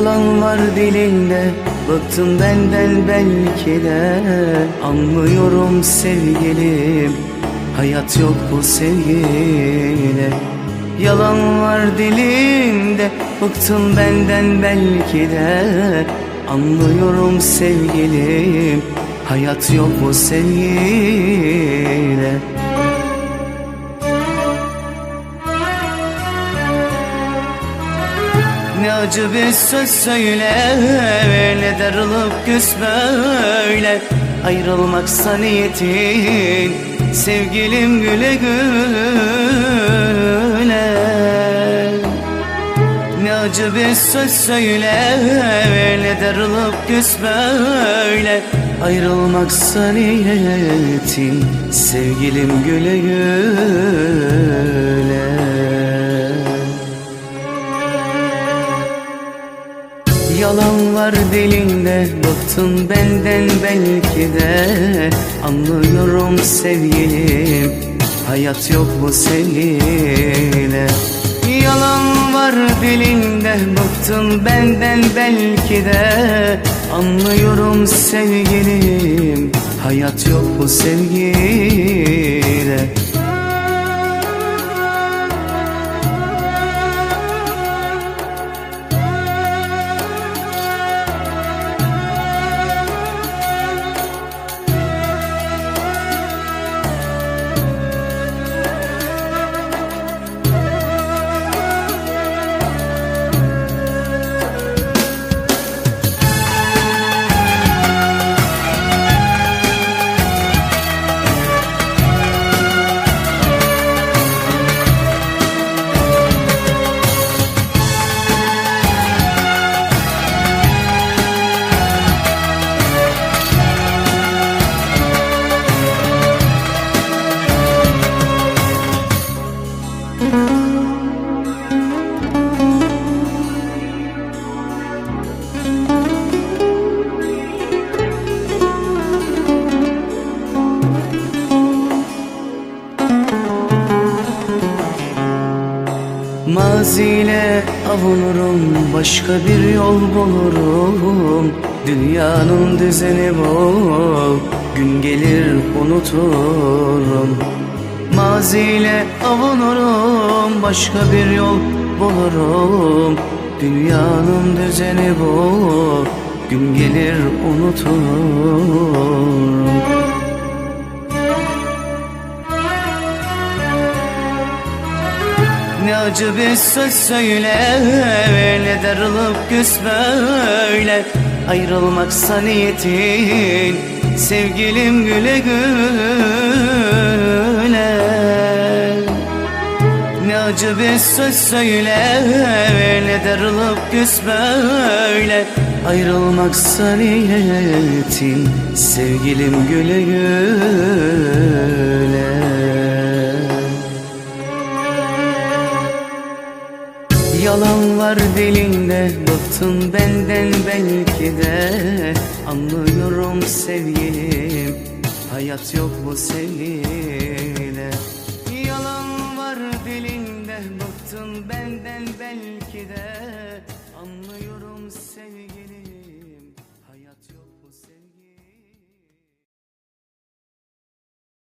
Yalan var dilinde Bıktın benden belki de. Anlıyorum sevgilim Hayat yok bu sevgide Yalan var dilinde Bıktın benden belki de. Anlıyorum sevgilim Hayat yok bu sevgide Ne acı bir söz söyle Ne darılıp küs böyle. Ayrılmaksa niyetin Sevgilim güle güle. Ne acı bir söz söyle Ne darılıp küs böyle. Ayrılmaksa niyetin Sevgilim güle güle Yalan var dilinde Bıktın benden belki de. Anlıyorum sevgilim Hayat yok bu sevgide Yalan var dilinde Bıktın benden belki de. Anlıyorum sevgilim Hayat yok bu sevgide Maziyle avunurum Başka bir yol bulurum. Dünyanın düzeni bu Gün gelir unuturum Maziyle avunurum Başka bir yol bulurum. Dünyanın düzeni bu Gün gelir unuturum. Ne acı bir söz söyle Ne darılıp küs böyle. Ayrılmaksa niyetin Sevgilim güle güle acı bir söz söyle Ne darılıp küs böyle. Ayrılmaksa niyetin Sevgilim güle güle. Yalan var dilinde Bıktın benden belki de. Anlıyorum sevgilim Hayat yok bu sevgide bıktın benden belki de. Anlıyorum sevgili